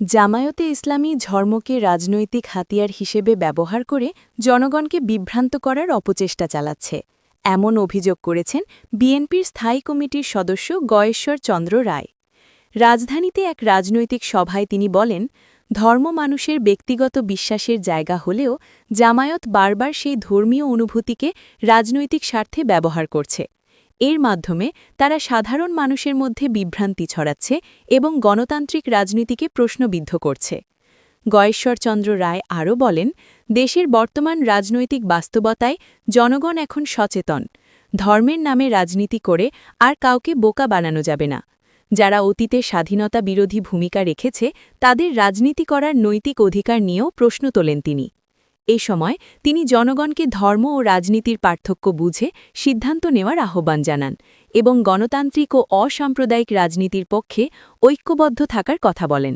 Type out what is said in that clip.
জামায়াতে ইসলামী ধর্মকে রাজনৈতিক হাতিয়ার হিসেবে ব্যবহার করে জনগণকে বিভ্রান্ত করার অপচেষ্টা চালাচ্ছে। এমন অভিযোগ করেছেন বিএনপির স্থায়ী কমিটির সদস্য গয়েশ্বর চন্দ্র রায়। রাজধানীতে এক রাজনৈতিক সভায় তিনি বলেন, ধর্ম মানুষের ব্যক্তিগত বিশ্বাসের জায়গা হলেও জামায়াত বারবার সেই ধর্মীয় অনুভূতিকে রাজনৈতিক স্বার্থে ব্যবহার করছে। এর মাধ্যমে তারা সাধারণ মানুষের মধ্যে বিভ্রান্তি ছড়াচ্ছে এবং গণতান্ত্রিক রাজনীতিকে প্রশ্নবিদ্ধ করছে। গয়েশ্বরচন্দ্র রায় আরও বলেন, দেশের বর্তমান রাজনৈতিক বাস্তবতায় জনগণ এখন সচেতন। ধর্মের নামে রাজনীতি করে আর কাউকে বোকা বানানো যাবে না। যারা অতীতে স্বাধীনতা বিরোধী ভূমিকা রেখেছে, তাদের রাজনীতি করার নৈতিক অধিকার নিয়েও প্রশ্ন তোলেন তিনি। এ সময় তিনি জনগণকে ধর্ম ও রাজনীতির পার্থক্য বুঝে সিদ্ধান্ত নেওয়ার আহ্বান জানান এবং গণতান্ত্রিক ও অসাম্প্রদায়িক রাজনীতির পক্ষে ঐক্যবদ্ধ থাকার কথা বলেন।